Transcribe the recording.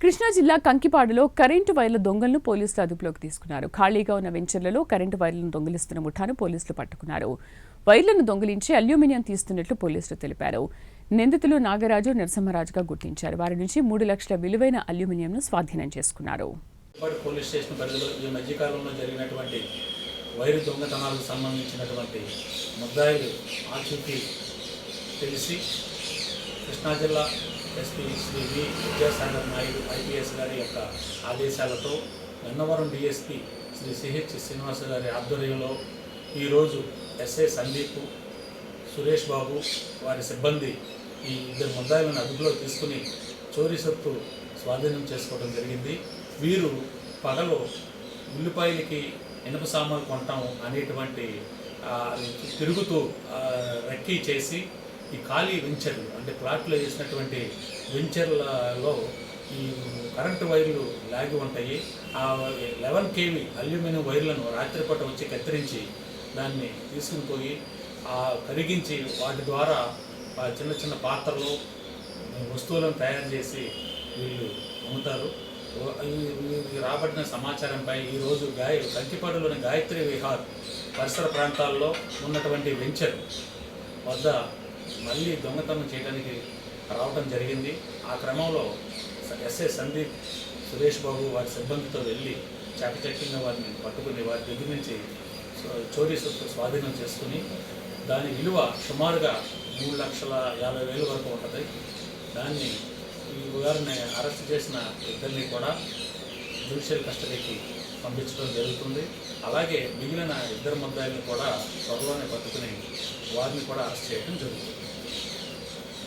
కృష్ణా జిల్లా కంకిపాడులో కరెంటు వైర్ల దొంగలను పోలీసులు అదుపులోకి తీసుకున్నారు. ఖాళీగా ఉన్న వెంచర్లలో కరెంటు వైర్లను దొంగిలిస్తున్న ముఠాను పోలీసులు పట్టుకున్నారు. వైర్లను దొంగిలించి అల్యూమినియం తీస్తున్నట్లు పోలీసులు తెలిపారు. నిందితులు నాగరాజు నరసింహరాజుగా గుర్తించారు. వారి నుంచి మూడు లక్షల విలువైన అల్యూమినియంను స్వాధీనం చేసుకున్నారు. పోలీస్ స్టేషన్ పరిధిలో ఈ మధ్యకాలంలో జరిగినటువంటి వైరు దొంగతనాలకు సంబంధించినటువంటి ముద్దాయిలు ఆచూకీ తెలిసి కృష్ణా జిల్లా SP Shri V Vidyasagar Naidu IPS గారి యొక్క ఆదేశాలతో గన్నవరం డిఎస్పీ శ్రీ సిహెచ్ శ్రీనివాస గారి ఆధ్వర్యంలో ఈరోజు ఎస్ఏ సందీప్ సురేష్ బాబు వారి సిబ్బంది ఈ ఇద్దరు ముద్దాయిలను అదుపులో తీసుకుని చోరీ సత్తు స్వాధీనం చేసుకోవడం జరిగింది. వీరు పగలు ఉల్లిపాయలకి ఇనుప సామాన్లు కొంటాం అనేటువంటి తిరుగుతూ రెక్కీ చేసి ఈ ఖాళీ వెంచర్లు అంటే ప్లాట్లో చేసినటువంటి వెంచర్లలో ఈ కరెంటు వైర్లు లాగి ఉంటాయి. ఆ లెవెన్ కేవీ అల్యూమినియం వైర్లను రాత్రిపూట వచ్చి కత్తిరించి దాన్ని తీసుకుని పోయి ఆ కరిగించి వాటి ద్వారా ఆ చిన్న చిన్న పాత్రలు వస్తువులను తయారు చేసి వీళ్ళు అమ్ముతారు. రాబట్టిన సమాచారంపై ఈరోజు గాయ కంకిపాడులోని గాయత్రి విహార్ పరిసర ప్రాంతాల్లో ఉన్నటువంటి వెంచర్ వద్ద మళ్ళీ దొంగతనం చేయడానికి రావడం జరిగింది. ఆ క్రమంలో ఎస్ఏ సందీప్ సురేష్ బాబు వారి సిబ్బందితో వెళ్ళి చాకచక్యంగా వారిని పట్టుకుని వారి దగ్గర నుంచి చోరీ సొత్తు స్వాధీనం చేసుకుని దాని విలువ సుమారుగా మూడు లక్షల యాభై వేలు వరకు ఉంటుంది. దాన్ని ఈ వారిని అరెస్ట్ చేసిన ఇద్దరిని కూడా జ్యుడిషియల్ కస్టడీకి పంపించడం జరుగుతుంది. అలాగే మిగిలిన ఇద్దరు ముద్దాయిల్ని కూడా త్వరలోనే పట్టుకుని వారిని కూడా అరెస్ట్ చేయడం జరుగుతుంది.